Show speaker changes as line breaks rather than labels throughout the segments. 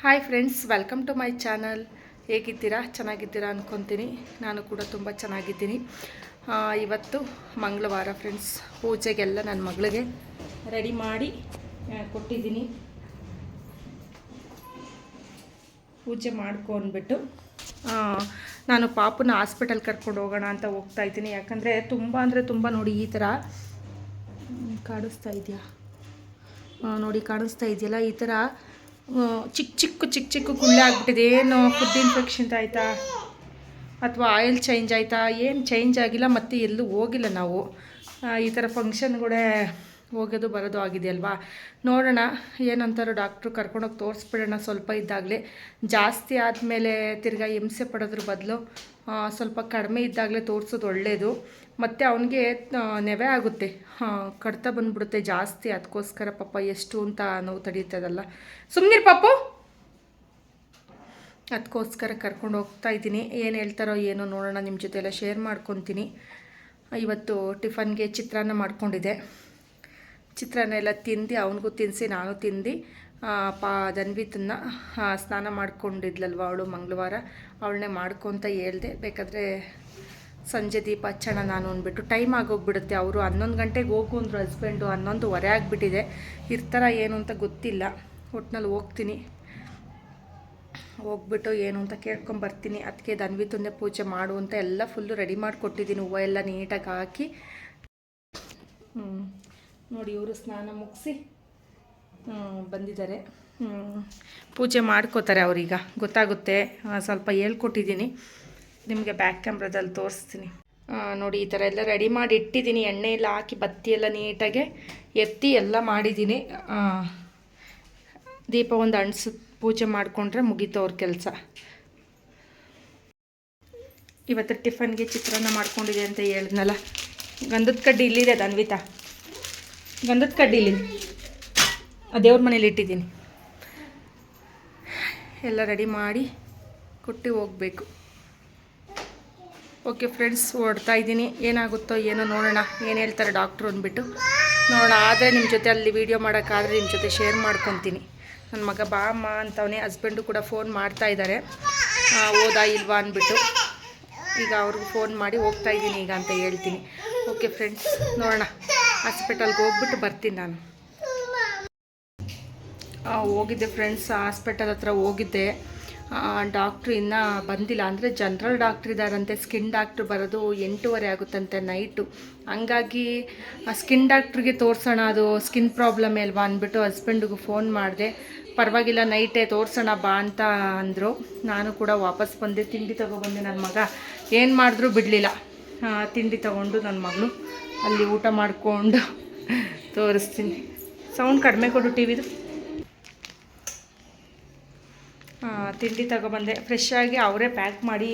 Hi friends welcome to my channel ಹೇಗಿದ್ದೀರಾ? ಚೆನ್ನಾಗಿದ್ದೀರಾ ಅಂದ್ಕೊತೀನಿ ನಾನು ಕೂಡ ತುಂಬ ಚೆನ್ನಾಗಿದ್ದೀನಿ. ಇವತ್ತು ಮಂಗಳವಾರ ಫ್ರೆಂಡ್ಸ್ ಪೂಜೆಗೆಲ್ಲ ನನ್ನ ಮಗಳಿಗೆ ರೆಡಿ ಮಾಡಿ ಕೊಟ್ಟಿದ್ದೀನಿ. ಪೂಜೆ ಮಾಡ್ಕೊಂಡ್ಬಿಟ್ಟು ನಾನು ಪಾಪನ ಹಾಸ್ಪಿಟಲ್ ಕರ್ಕೊಂಡು ಹೋಗೋಣ ಅಂತ ಹೋಗ್ತಾ ಇದ್ದೀನಿ. ಯಾಕಂದರೆ ತುಂಬ ಅಂದರೆ ತುಂಬ ನೋಡಿ ಈ ಥರ ಕಾಣಿಸ್ತಾ ಇದೆಯಾ? ನೋಡಿ ಕಾಣಿಸ್ತಾ ಇದೆಯಲ್ಲ, ಈ ಥರ ಚಿಕ್ಕ ಚಿಕ್ಕ ಚಿಕ್ಕ ಚಿಕ್ಕ ಗುಳ್ಳೆ ಆಗ್ಬಿಟ್ಟಿದೆ. ಏನು ಫುಡ್ ಇನ್ಫೆಕ್ಷನ್ ಆಯಿತಾ? ಅಥವಾ ಆಯಿಲ್ ಚೇಂಜ್ ಆಯಿತಾ? ಏನು ಚೇಂಜ್ ಆಗಿಲ್ಲ, ಮತ್ತು ಎಲ್ಲೂ ಹೋಗಿಲ್ಲ ನಾವು. ಈ ಥರ ಫಂಕ್ಷನ್ಗಳೇ ಹೋಗೋದು ಬರೋದು ಆಗಿದೆ ಅಲ್ವಾ? ನೋಡೋಣ, ಏನಂತಾರೋ ಡಾಕ್ಟ್ರು ಕರ್ಕೊಂಡೋಗಿ ತೋರಿಸ್ಬಿಡೋಣ ಸ್ವಲ್ಪ ಇದ್ದಾಗಲೇ. ಜಾಸ್ತಿ ಆದಮೇಲೆ ತಿರ್ಗಾ ಹಿಂಸೆ ಪಡೋದ್ರ ಬದಲು ಸ್ವಲ್ಪ ಕಡಿಮೆ ಇದ್ದಾಗಲೇ ತೋರಿಸೋದು ಒಳ್ಳೆಯದು ಮತ್ತು ಅವನಿಗೆ ನೆವೆ ಆಗುತ್ತೆ. ಕಡ್ತ ಬಂದ್ಬಿಡುತ್ತೆ ಜಾಸ್ತಿ. ಅದಕ್ಕೋಸ್ಕರ ಪಾಪ ಎಷ್ಟು ಅಂತ ನೋವು ತಡೀತದಲ್ಲ ಸುಮ್ಮನೆ ಪಾಪು. ಅದಕ್ಕೋಸ್ಕರ ಕರ್ಕೊಂಡು ಹೋಗ್ತಾ ಇದ್ದೀನಿ. ಏನು ಹೇಳ್ತಾರೋ ಏನೋ ನೋಡೋಣ ನಿಮ್ಮ ಜೊತೆ ಎಲ್ಲ ಶೇರ್ ಮಾಡ್ಕೊತೀನಿ. ಇವತ್ತು ಟಿಫನ್ಗೆ ಚಿತ್ರಾನ್ನ ಮಾಡ್ಕೊಂಡಿದ್ದೆ. ಚಿತ್ರಾನ್ನ ಎಲ್ಲ ತಿಂದು, ಅವನಿಗೂ ತಿನ್ನಿಸಿ ನಾನು ತಿಂದು ಪಾ, ಜನ್ವಿತನ್ನ ಸ್ನಾನ ಮಾಡ್ಕೊಂಡಿದ್ಲಲ್ವ ಅವಳು ಮಂಗಳವಾರ? ಅವಳನ್ನೇ ಮಾಡ್ಕೊತ ಹೇಳ್ದೆ, ಬೇಕಾದರೆ ಸಂಜೆ ದೀಪ ಹಚ್ಚೋಣ ನಾನು ಅಂದ್ಬಿಟ್ಟು. ಟೈಮ್ ಆಗೋಗ್ಬಿಡುತ್ತೆ. ಅವರು ಹನ್ನೊಂದು ಗಂಟೆಗೆ ಹೋಗು ಅಂದರು ಹಸ್ಬೆಂಡು ಹನ್ನೊಂದುವರೆ ಆಗಿಬಿಟ್ಟಿದೆ. ಇರ್ತಾರ ಏನು ಅಂತ ಗೊತ್ತಿಲ್ಲ. ಒಟ್ಟಿನಲ್ಲಿ ಹೋಗ್ತೀನಿ. ಹೋಗ್ಬಿಟ್ಟು ಏನು ಅಂತ ಕೇಳ್ಕೊಂಬರ್ತೀನಿ ಅದಕ್ಕೆ ದನ್ವಿತನ್ನೇ ಪೂಜೆ ಮಾಡು ಅಂತ ಎಲ್ಲ ಫುಲ್ಲು ರೆಡಿ ಮಾಡಿಕೊಟ್ಟಿದ್ದೀನಿ. ಹೂವು ಎಲ್ಲ ನೀಟಾಗಿ ಹಾಕಿ. ನೋಡಿ, ಇವರು ಸ್ನಾನ ಮುಗಿಸಿ. ಬಂದಿದ್ದಾರೆ. ಪೂಜೆ ಮಾಡ್ಕೋತಾರೆ ಅವರೀಗ. ಗೊತ್ತಾಗುತ್ತೆ. ಸ್ವಲ್ಪ ಹೇಳ್ಕೊಟ್ಟಿದ್ದೀನಿ. ನಿಮಗೆ ಬ್ಯಾಕ್ ಕ್ಯಾಮ್ರಾದಲ್ಲಿ ತೋರಿಸ್ತೀನಿ. ನೋಡಿ, ಈ ಥರ ಎಲ್ಲ ರೆಡಿ ಮಾಡಿ ಇಟ್ಟಿದ್ದೀನಿ. ಎಣ್ಣೆ ಎಲ್ಲ ಹಾಕಿ, ಬತ್ತಿ ಎಲ್ಲ ನೀಟಾಗೆ ಎತ್ತಿ ಎಲ್ಲ ಮಾಡಿದ್ದೀನಿ. ದೀಪ ಒಂದು ಅಣಸು ಪೂಜೆ ಮಾಡಿಕೊಂಡ್ರೆ ಮುಗೀತು ಅವ್ರ ಕೆಲಸ. ಇವತ್ತು ಟಿಫನ್ಗೆ ಚಿತ್ರಾನ್ನ ಮಾಡ್ಕೊಂಡಿದೆ ಅಂತ ಹೇಳಿದ್ನಲ್ಲ. ಗಂಧದ ಕಡ್ಡಿ ಇಲ್ಲಿದೆ, ಅನ್ವಿತಾ. ಗಂಧದ ಕಡ್ಡಿ ಇಲ್ಲಿ. ಆ ದೇವ್ರ ಮನೇಲಿ ಇಟ್ಟಿದ್ದೀನಿ. ಎಲ್ಲ ರೆಡಿ ಮಾಡಿ ಕೊಟ್ಟು ಹೋಗಬೇಕು. ಓಕೆ ಫ್ರೆಂಡ್ಸ್ ಓಡ್ತಾ ಇದ್ದೀನಿ. ಏನಾಗುತ್ತೋ ಏನೋ ನೋಡೋಣ. ಏನು ಹೇಳ್ತಾರೆ ಡಾಕ್ಟ್ರು ಅಂದ್ಬಿಟ್ಟು. ನೋಡೋಣ, ಆದರೆ ನಿಮ್ಮ ಜೊತೆ ಅಲ್ಲಿ ವೀಡಿಯೋ ಮಾಡೋಕ್ಕಾದರೆ ನಿಮ್ಮ ಜೊತೆ ಶೇರ್ ಮಾಡ್ಕೊತೀನಿ. ನನ್ನ ಮಗ ಬಾ ಅಮ್ಮ ಅಂತವನೇ ಹಸ್ಬೆಂಡು ಕೂಡ ಫೋನ್ ಮಾಡ್ತಾ ಇದ್ದಾರೆ ಹೋದಾ ಇಲ್ವಾ ಅಂದ್ಬಿಟ್ಟು. ಈಗ ಅವ್ರಿಗೆ ಫೋನ್ ಮಾಡಿ ಹೋಗ್ತಾ ಇದ್ದೀನಿ ಈಗ ಅಂತ ಹೇಳ್ತೀನಿ. ಓಕೆ ಫ್ರೆಂಡ್ಸ್ ನೋಡೋಣ. ಹಾಸ್ಪಿಟಲ್ಗೆ ಹೋಗ್ಬಿಟ್ಟು ಬರ್ತೀನಿ ನಾನು. ಹೋಗಿದ್ದೆ ಫ್ರೆಂಡ್ಸ್ ಹಾಸ್ಪಿಟಲ್ ಹತ್ರ ಹೋಗಿದ್ದೆ. ಡಾಕ್ಟ್ರ್ ಇನ್ನೂ ಬಂದಿಲ್ಲ. ಅಂದರೆ ಜನರಲ್ ಡಾಕ್ಟ್ರ್ ಇದ್ದಾರಂತೆ ಸ್ಕಿನ್ ಡಾಕ್ಟ್ರು ಬರೋದು ಎಂಟೂವರೆ ಆಗುತ್ತಂತೆ ನೈಟು ಹಂಗಾಗಿ ಸ್ಕಿನ್ ಡಾಕ್ಟ್ರಿಗೆ ತೋರಿಸೋಣ, ಅದು ಸ್ಕಿನ್ ಪ್ರಾಬ್ಲಮ್ ಅಲ್ವಾ ಅಂದ್ಬಿಟ್ಟು ಹಸ್ಬೆಂಡಿಗೂ ಫೋನ್ ಮಾಡಿದೆ. ಪರವಾಗಿಲ್ಲ ನೈಟೇ ತೋರಿಸೋಣ ಬಾ ಅಂತ ಅಂದರು. ನಾನು ಕೂಡ ವಾಪಸ್ ಬಂದೆ. ತಿಂಡಿ ತೊಗೊಬಂದೆ ನನ್ನ ಮಗ. ಏನು ಮಾಡಿದ್ರೂ ಬಿಡಲಿಲ್ಲ. ತಿಂಡಿ ತೊಗೊಂಡು ನನ್ನ ಮಗಳು ಅಲ್ಲಿ ಊಟ ಮಾಡಿಕೊಂಡು ತೋರಿಸ್ತೀನಿ. ಸೌಂಡ್ ಕಡಿಮೆ ಕೊಡು ಟಿ ವಿದು ತಿಂಡಿ ತಗೊಬಂದೆ. ಫ್ರೆಶ್ ಆಗಿ ಅವರೇ ಪ್ಯಾಕ್ ಮಾಡಿ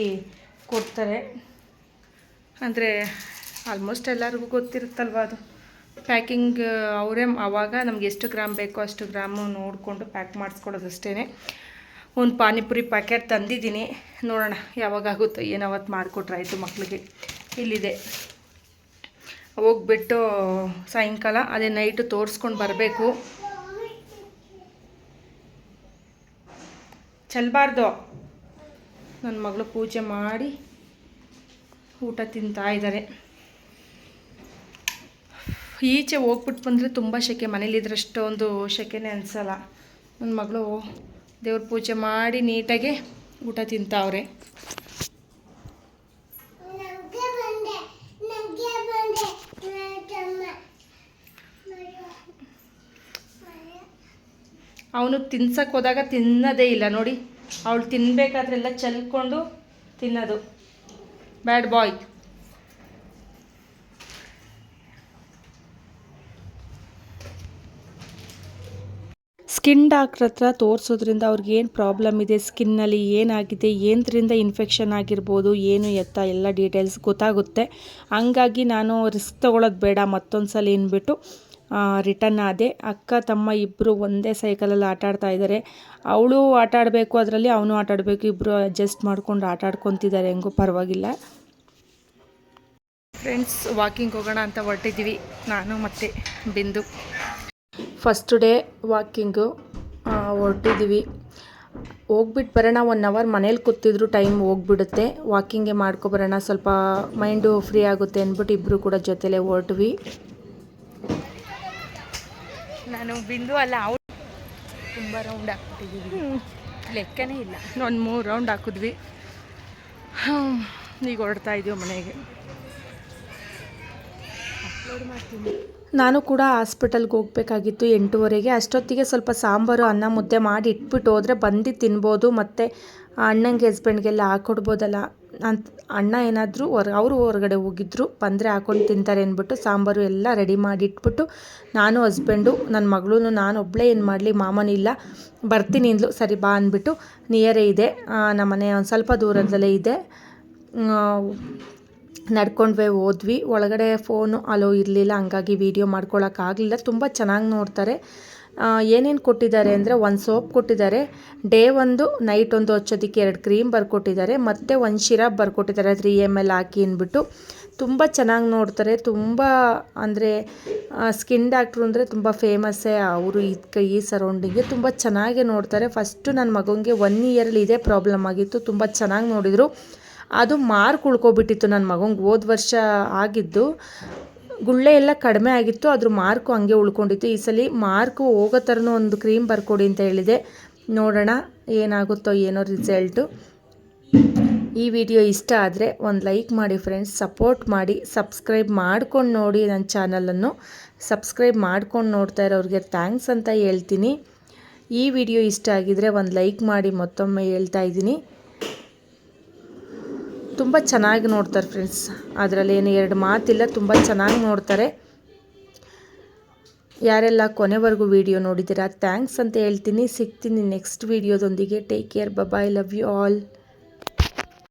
ಕೊಡ್ತಾರೆ. ಅಂದರೆ ಆಲ್ಮೋಸ್ಟ್ ಎಲ್ಲರಿಗೂ ಗೊತ್ತಿರುತ್ತಲ್ವ ಅದು? ಪ್ಯಾಕಿಂಗ್ ಅವರೇ ಆವಾಗ ನಮ್ಗೆ ಎಷ್ಟು ಗ್ರಾಮ್ ಬೇಕೋ ಅಷ್ಟು ಗ್ರಾಮು ನೋಡಿಕೊಂಡು ಪ್ಯಾಕ್ ಮಾಡಿಸ್ಕೊಡೋದು ಅಷ್ಟೇ ಒಂದು ಪಾನಿಪುರಿ ಪ್ಯಾಕೆಟ್ ತಂದಿದ್ದೀನಿ. ನೋಡೋಣ ಯಾವಾಗ ಆಗುತ್ತೋ, ಏನು ಅವತ್ತು ಮಾಡಿಕೊಟ್ರಾಯಿತು ಮಕ್ಕಳಿಗೆ ಇಲ್ಲಿದೆ. ಹೋಗ್ಬಿಟ್ಟು ಸಾಯಂಕಾಲ, ಅದೇ ನೈಟು ತೋರಿಸ್ಕೊಂಡು ಬರಬೇಕು. ಚೆಲ್ಲಬಾರ್ದು ನನ್ನ ಮಗಳು ಪೂಜೆ ಮಾಡಿ ಊಟ ತಿಂತಾ ಇದ್ದಾರೆ ಈಚೆ ಹೋಗ್ಬಿಟ್ಟು ಬಂದರೆ ತುಂಬ ಶೆಕೆ ಮನೇಲಿದ್ರಷ್ಟೊಂದು ಶೆಕೆನೇ ಅನಿಸಲ್ಲ. ನನ್ನ ಮಗಳು ದೇವ್ರ ಪೂಜೆ ಮಾಡಿ ನೀಟಾಗೆ ಊಟ ತಿಂತಾವ್ರೆ. ಅವನು ತಿನ್ಸಕ್ಕೆ ಹೋದಾಗ ತಿನ್ನೋದೇ ಇಲ್ಲ ನೋಡಿ. ಅವಳು ತಿನ್ನಬೇಕಾದ್ರೆಲ್ಲ ಚೆಲ್ಕೊಂಡು ತಿನ್ನೋದು. ಬ್ಯಾಡ್ ಬಾಯ್. ಸ್ಕಿನ್ ಡಾಕ್ಟ್ರ್ ಹತ್ರ ತೋರಿಸೋದ್ರಿಂದ ಅವ್ರಿಗೆ ಏನು ಪ್ರಾಬ್ಲಮ್ ಇದೆ, ಸ್ಕಿನ್ನಲ್ಲಿ ಏನಾಗಿದೆ ಏನರಿಂದ ಇನ್ಫೆಕ್ಷನ್ ಆಗಿರ್ಬೋದು, ಏನು ಎತ್ತ ಎಲ್ಲ ಡೀಟೇಲ್ಸ್ ಗೊತ್ತಾಗುತ್ತೆ. ಹಂಗಾಗಿ ನಾನು ರಿಸ್ಕ್ ತೊಗೊಳೋದು ಬೇಡ ಮತ್ತೊಂದು ಸಲ ಅಂದ್ಬಿಟ್ಟು ರಿಟರ್ನ್ ಆದೆ. ಅಕ್ಕ ತಮ್ಮ ಇಬ್ಬರು ಒಂದೇ ಸೈಕಲಲ್ಲಿ ಆಟ ಆಡ್ತಾ ಇದ್ದಾರೆ ಅವಳು ಆಟ ಆಡಬೇಕು ಅದರಲ್ಲಿ ಅವನು ಆಟ ಆಡಬೇಕು. ಇಬ್ಬರು ಅಡ್ಜಸ್ಟ್ ಮಾಡ್ಕೊಂಡು ಆಟ ಆಡ್ಕೊತಿದ್ದಾರೆ ಹೆಂಗೂ ಪರವಾಗಿಲ್ಲ. ಫ್ರೆಂಡ್ಸ್ ವಾಕಿಂಗ್ ಹೋಗೋಣ ಅಂತ ಹೊರಟಿದ್ದೀವಿ ನಾನು ಮತ್ತು ಬಿಂದು. ಫಸ್ಟ್ ಡೇ ವಾಕಿಂಗು ಹೊರಟಿದ್ದೀವಿ ಹೋಗ್ಬಿಟ್ಟು ಬರೋಣ ಒನ್ ಅವರ್ ಮನೇಲಿ ಕೂತಿದ್ರು ಟೈಮ್ ಹೋಗ್ಬಿಡುತ್ತೆ. ವಾಕಿಂಗೇ ಮಾಡ್ಕೊಬರೋಣ ಸ್ವಲ್ಪ ಮೈಂಡು ಫ್ರೀ ಆಗುತ್ತೆ ಅಂದ್ಬಿಟ್ಟು ಇಬ್ಬರು ಕೂಡ ಜೊತೆಲೇ ಹೊರಟ್ವಿ.
ನಾನು ಬಿಂದು ಅಲ್ಲ ಅವ್ರು ತುಂಬ ರೌಂಡ್ ಹಾಕ್ಬಿಟ್ಟಿದ್ದೀವಿ ಲೆಕ್ಕನೇ ಇಲ್ಲ.
ಒಂದು ಮೂರು ರೌಂಡ್ ಹಾಕಿದ್ವಿ. ಹಾಂ ಈಗ ಹೊರಡ್ತಾ ಇದೀವಿ ಮನೆಗೆ. ನಾನು ಕೂಡ ಹಾಸ್ಪಿಟಲ್ಗೆ ಹೋಗಬೇಕಾಗಿತ್ತು ಎಂಟೂವರೆಗೆ. ಅಷ್ಟೊತ್ತಿಗೆ ಸ್ವಲ್ಪ ಸಾಂಬಾರು ಅನ್ನ ಮುದ್ದೆ ಮಾಡಿ ಇಟ್ಬಿಟ್ಟು ಹೋದರೆ ಬಂದು ತಿನ್ಬೋದು ಮತ್ತು ಅಣ್ಣಂಗೆ ಹಸ್ಬೆಂಡ್ಗೆಲ್ಲ ಹಾಕ್ಕೊಡ್ಬೋದಲ್ಲ ಅಂತ ಅಣ್ಣ ಏನಾದರೂ ಹೊರ, ಅವರು ಹೊರಗಡೆ ಹೋಗಿದ್ರು, ಬಂದರೆ ಹಾಕೊಂಡು ತಿಂತಾರೆ ಅಂದ್ಬಿಟ್ಟು ಸಾಂಬಾರು ಎಲ್ಲ ರೆಡಿ ಮಾಡಿ ಇಟ್ಬಿಟ್ಟು ನಾನು ಹಸ್ಬೆಂಡು ನನ್ನ ಮಗಳೂ ನಾನು ಒಬ್ಬಳೇ ಏನು ಮಾಡಲಿ ಮಾಮನಿಲ್ಲ ಬರ್ತೀನಿ ಅಂದ್ಲು, ಸರಿ ಬಾ ಅಂದ್ಬಿಟ್ಟು ನಿಯರೇ ಇದೆ. ನಮ್ಮ ಮನೆ ಒಂದು ಸ್ವಲ್ಪ ದೂರದಲ್ಲೇ ಇದೆ. ನಡ್ಕೊಂಡ್ವೇ, ಹೋದ್ವಿ. ಒಳಗಡೆ ಫೋನು ಅಲೋ ಇರಲಿಲ್ಲ, ಹಂಗಾಗಿ ವೀಡಿಯೋ ಮಾಡ್ಕೊಳ್ಳೋಕ್ಕಾಗಲಿಲ್ಲ ತುಂಬ ಚೆನ್ನಾಗಿ ನೋಡ್ತಾರೆ. ಏನೇನು ಕೊಟ್ಟಿದ್ದಾರೆ ಅಂದರೆ ಒಂದು ಸೋಪ್ ಕೊಟ್ಟಿದ್ದಾರೆ. ಡೇ ಒಂದು, ನೈಟ್ ಒಂದು ಹಚ್ಚೋದಕ್ಕೆ ಎರಡು ಕ್ರೀಮ್ ಬರ್ಕೊಟ್ಟಿದ್ದಾರೆ. ಮತ್ತು ಒಂದು ಶಿರಪ್ ಬರ್ಕೊಟ್ಟಿದ್ದಾರೆ. ತ್ರೀ ಎಂ ಎಲ್ ಹಾಕಿ ಅಂದ್ಬಿಟ್ಟು. ತುಂಬ ಚೆನ್ನಾಗಿ ನೋಡ್ತಾರೆ. ತುಂಬ ಅಂದರೆ ಸ್ಕಿನ್ ಡಾಕ್ಟ್ರು ಅಂದರೆ ತುಂಬ ಫೇಮಸ್ಸೇ ಅವರು ಇದಕ್ಕೆ ಈ ಸರೌಂಡಿಂಗ್ಗೆ ತುಂಬ ಚೆನ್ನಾಗೇ ನೋಡ್ತಾರೆ. ಫಸ್ಟು ನನ್ನ ಮಗನಿಗೆ ಒನ್ ಇಯರಲ್ಲಿ ಇದೇ ಪ್ರಾಬ್ಲಮ್ ಆಗಿತ್ತು. ತುಂಬ ಚೆನ್ನಾಗಿ ನೋಡಿದರು. ಅದು ಮಾರ್ಕ್ ಉಳ್ಕೊಬಿಟ್ಟಿತ್ತು ನನ್ನ ಮಗಂಗೆ. ಹೋದ ವರ್ಷ ಆಗಿದ್ದು. ಗುಳ್ಳೆ ಎಲ್ಲ ಕಡಿಮೆ ಆಗಿತ್ತು ಅದ್ರ ಮಾರ್ಕು ಹಂಗೆ ಉಳ್ಕೊಂಡಿತ್ತು. ಈ ಸಲ ಮಾರ್ಕು ಹೋಗೋ ಥರನೂ ಒಂದು ಕ್ರೀಮ್ ಬರ್ಕೊಡಿ ಅಂತ ಹೇಳಿದೆ. ನೋಡೋಣ ಏನಾಗುತ್ತೋ ಏನೋ ರಿಸಲ್ಟು ಈ ವಿಡಿಯೋ ಇಷ್ಟ ಆದರೆ ಒಂದು ಲೈಕ್ ಮಾಡಿ ಫ್ರೆಂಡ್ಸ್ ಸಪೋರ್ಟ್ ಮಾಡಿ ಸಬ್ಸ್ಕ್ರೈಬ್ ಮಾಡ್ಕೊಂಡು ನೋಡಿ ನನ್ನ ಚಾನಲನ್ನು ಸಬ್ಸ್ಕ್ರೈಬ್ ಮಾಡ್ಕೊಂಡು ನೋಡ್ತಾ ಇರೋರಿಗೆ ಥ್ಯಾಂಕ್ಸ್ ಅಂತ ಹೇಳ್ತೀನಿ. ಈ ವಿಡಿಯೋ ಇಷ್ಟ ಆಗಿದರೆ ಒಂದು ಲೈಕ್ ಮಾಡಿ ಮತ್ತೊಮ್ಮೆ ಹೇಳ್ತಾ ಇದ್ದೀನಿ. ತುಂಬ ಚೆನ್ನಾಗಿ ನೋಡ್ತಾರೆ ಫ್ರೆಂಡ್ಸ್ ಅದರಲ್ಲಿ ಏನು ಎರಡು ಮಾತಿಲ್ಲ, ತುಂಬ ಚೆನ್ನಾಗಿ ನೋಡ್ತಾರೆ. ಯಾರೆಲ್ಲ ಕೊನೆವರೆಗೂ ವಿಡಿಯೋ ನೋಡಿದ್ದೀರಾ ಥ್ಯಾಂಕ್ಸ್ ಅಂತ ಹೇಳ್ತೀನಿ. ಸಿಗ್ತೀನಿ next ವಿಡಿಯೋದೊಂದಿಗೆ take care bye bye love you all